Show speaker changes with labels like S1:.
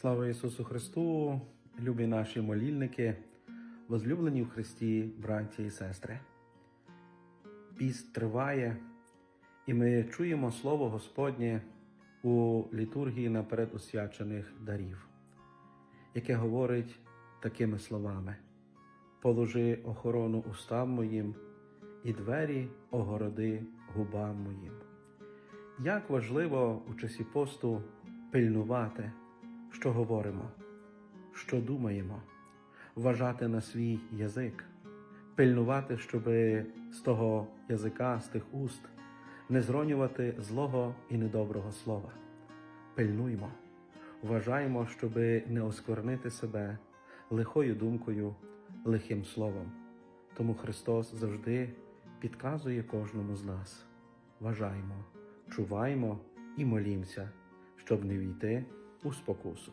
S1: Слава Ісусу Христу, любі наші молільники, возлюблені в Христі, браті і сестри. Піст триває, і ми чуємо Слово Господнє у літургії наперед освячених дарів, яке говорить такими словами: Положи охорону устам моїм і двері огороди губам моїм. Як важливо у часі посту пильнувати, що говоримо, що думаємо, вважати на свій язик, пильнувати, щоб з того язика, з тих уст не зронювати злого і недоброго слова. Пильнуймо, вважаємо, щоб не осквернити себе лихою думкою, лихим словом. Тому Христос завжди підказує кожному з нас. Вважаймо, чуваймо і молімося, щоб не війти uspokosu.